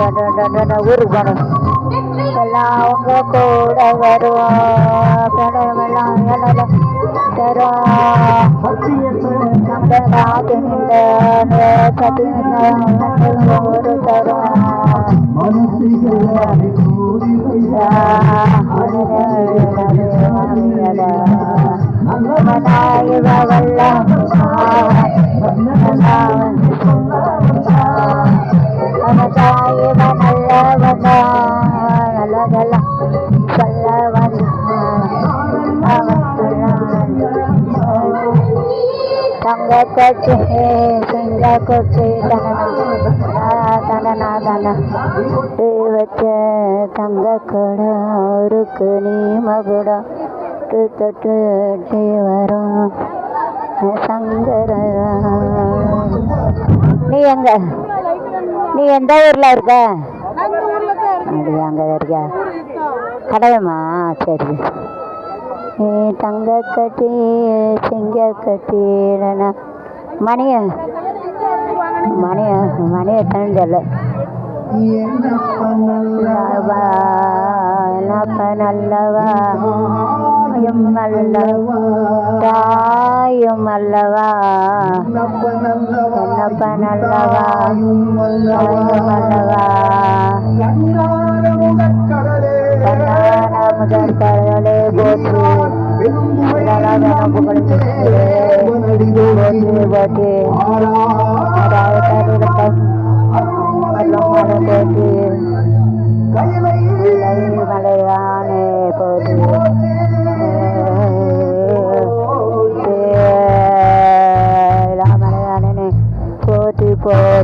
ஊருக்கு போகணும் எல்லாம் அவங்க கூட வருவோம் பிரணமெல்லாம் என்னோட தரும் ஒரு தரும் தங்க கொச்சு சிங்க கொச்சு தன தன வச்ச தங்க அவருக்கு நீ மகுடம் தொட்டு வரும் சங்கர. நீ எங்க? நீ எந்த ஊர்ல இருக்க? அப்படியா அங்கே இருக்கியா? கடையம்மா சரி. நீ தங்க கட்டி சிங்க கட்டி மணிய? மணிய மணி எத்தனை தெரியல நல்லவா? தாயும் அல்லவா? என்னப்ப நல்லவா? தாயும் அல்லவா? கண்ணான முதற் கடலே போற்று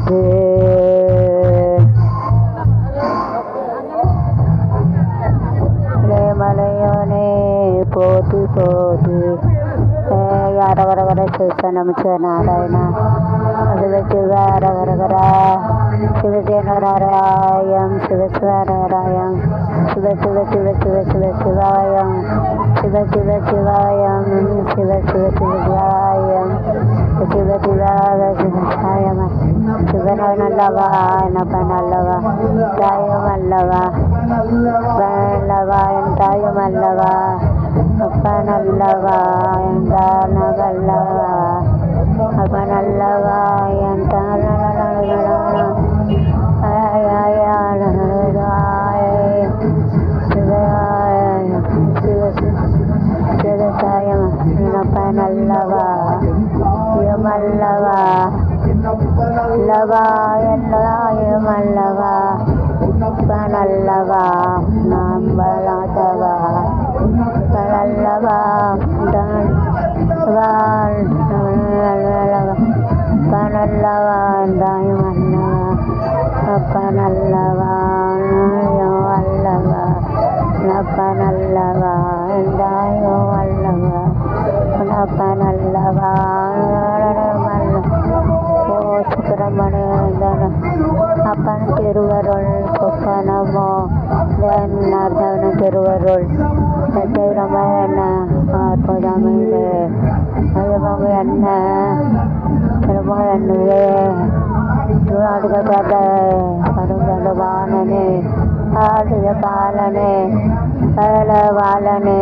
Yeah. அரகரகர சிவ நமச்ச நாராயண சிவ சிவ அரகரகரா சிவசேனராயம் சிவஸ்வராயம் சிவ சிவ சிவ சிவ சிவ சிவாயம் சிவ சிவ சிவாயம் சிவ சிவ சிவ சிவாயம் சிவ சிவாய சிவசாயம் சிவனோ நல்லவா என்னப்ப நல்லவா நல்லவா அப்ப நல்லவா என் நல்லவா நல்லவா இருந்தாய் மன்னவா அப்பா நல்லவா அல்லவா அப்பா நல்லவா தாயோ அல்லவா அப்பா நல்லவா ஓ சுப்பிரமணியன் அப்பன் திருவருள் சொப்பனமோ நர்தவன திருவருள் ரமயண்ண அற்புதமிழ் அதுவும் என்ன திரும்ப என்னவே அடுக்கப்பட்ட கருங்கடுவானனே ஆடுத பாலனே பலவாளனே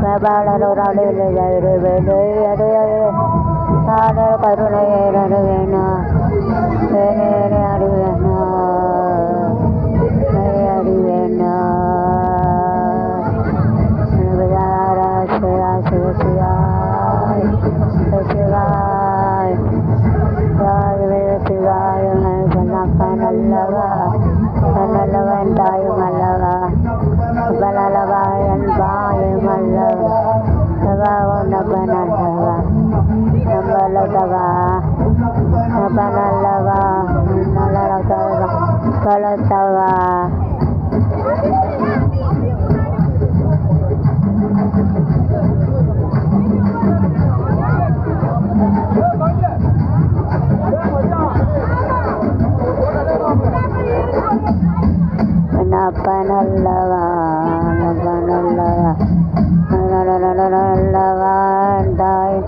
பிரபாளரோடு வேண்டு அது ஆடல் கருணையை சிவா சிவ சிவாய். சிவாய் சிவாய சொன்னப்பா நல்லவா? தாயும் அல்லவா? என் அல்லவா? சவா உன்னப்ப நல்லவா அப்ப நல்லவா கலத்தவா அப்ப நல்லவா அப்ப நல்லவா நல்லவா தாய்